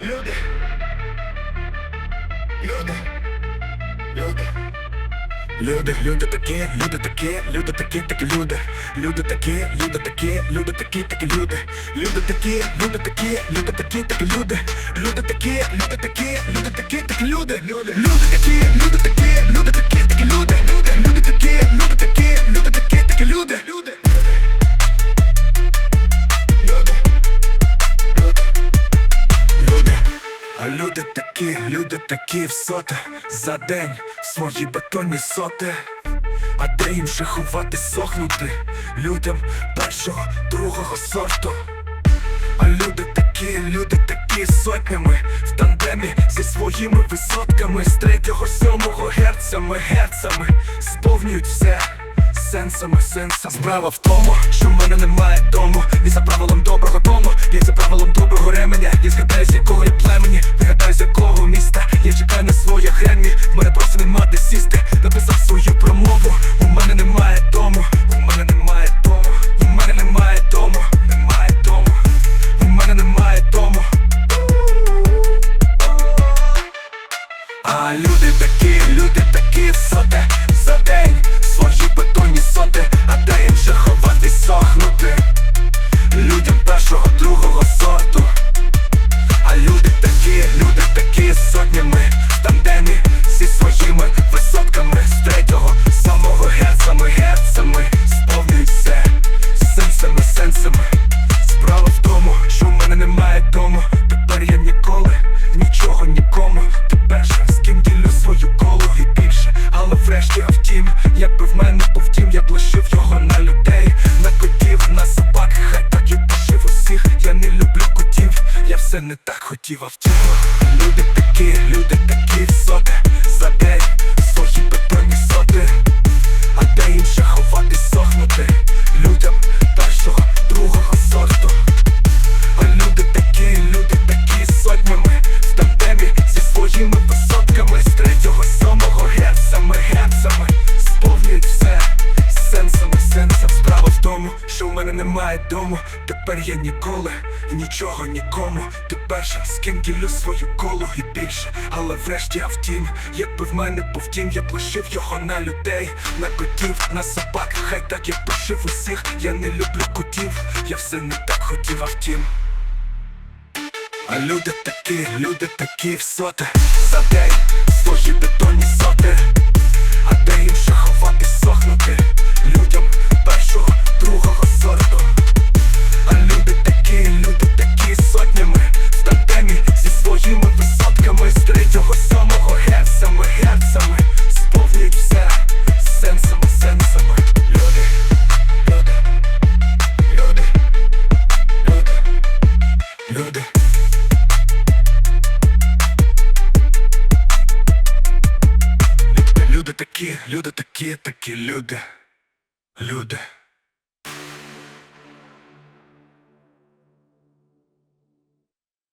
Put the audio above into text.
Люди. Люди. Люди. Люди, люди такі, люди такі, люди такі, такі люди. Люди такі, люди такі, люди такі, такі люди. Люди такі, люди такі, люди такі, такі люди. Люди такі, люди такі, люди такі, такі люди. Люди, такі, люди такі, люди такі, такі люди. Люди, такі, люди такі, люди такі, такі. Люди. Люди такі, люди такі в соте за день свої бетонні соти. А де їм ще ховати сохнути людям першого, другого сорту. А люди такі, люди такі сотнями в тандемі зі своїми висотками з третього, сьомого герцями, герцями сповнюють все сенсами, сенса. Справа в тому, що в мене немає дому Ні за правилом доброго тону, А люди такі, люди такі соте за день свої питоні соти, а де їм ще втім, якби в мене був тім, я б лишив його на людей. На котів, на собак, хай так і пошив усіх. Я не люблю котів, я все не так хотів, а втім. Люди такі, люди такі соти За в мене немає дому Тепер я ніколи, нічого нікому. Ти перша, з ким ділю свою колу і більше. Але врешті, а втім, якби в мене був дім Я б лишив його на людей, на котів, на собак. Хай так я пошив усіх, я не люблю котів Я все не так хотів, а втім. А люди такі, люди такі соти За день свої бетонні соти такі, люди такі, такі люди. Люди.